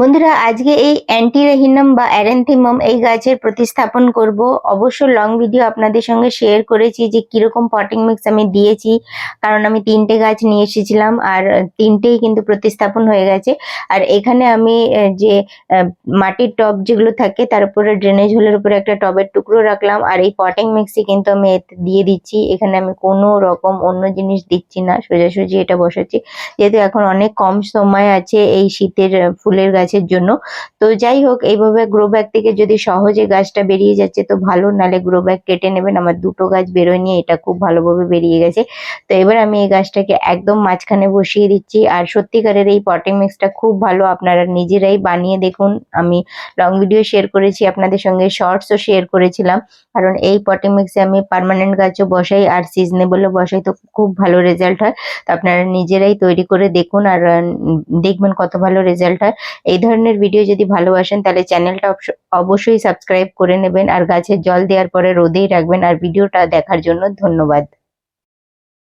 বন্ধুরা, আজকে এই অ্যান্টিরেহিনাম বা অ্যারেন্থিমাম এই গাছের প্রতিস্থাপন করব। অবশ্য লং ভিডিও আপনাদের সঙ্গে শেয়ার করেছি যে কীরকম পটিং মিক্স আমি দিয়েছি, কারণ আমি তিনটে গাছ নিয়ে এসেছিলাম আর তিনটেই কিন্তু প্রতিস্থাপন হয়ে গেছে। আর এখানে আমি যে মাটির টব যেগুলো থাকে তার উপরে ড্রেনেজ হোলের উপরে একটা টবের টুকরো রাখলাম আর এই পটিং মিক্সই কিন্তু আমি এতে দিয়ে দিচ্ছি। এখানে আমি কোনো রকম অন্য জিনিস দিচ্ছি না, সোজাসুজি এটা বসাচ্ছি। যেহেতু এখন অনেক কম সময় আছে এই শীতের ফুলের গাছের জন্য। তো যাই হোক, এইভাবে গ্রো ব্যাগ থেকে যদি সহজে গাছটা বেরিয়ে যাচ্ছে, তো ভালো। নালে গ্রো ব্যাগ কেটে নেবেন। আমার দুটো গাছ বেরোয়নি এটা খুব ভালোভাবে বেরিয়ে গেছে। তো এবার আমি এই গাছটাকে একদম মাঝখানে বসিয়ে দিচ্ছি। আর সত্যিকারের এই পটিং মিক্সটা খুব ভালো। আপনারা নিজেরাই বানিয়ে দেখুন। আমি লং ভিডিও শেয়ার করেছি, আপনাদের সঙ্গে শর্টসও শেয়ার করেছিলাম। কারণ এই পটিং মিক্সে আমি পার্মানেন্ট গাছও বসাই আর সিজনেবলও বসাই, তো খুব ভালো রেজাল্ট হয়। তো আপনারা নিজেরাই তৈরি করে দেখুন। আর দেখবেন কত ভালো রেজাল্ট হয়। এই ধরনের ভিডিও যদি ভালোবাসেন, তাহলে চ্যানেলটা অবশ্য- অবশ্যই সাবস্ক্রাইব করে নেবেন আর গাছে জল দেওয়ার পরে রোদেই রাখবেন। আর ভিডিওটা দেখার জন্য ধন্যবাদ।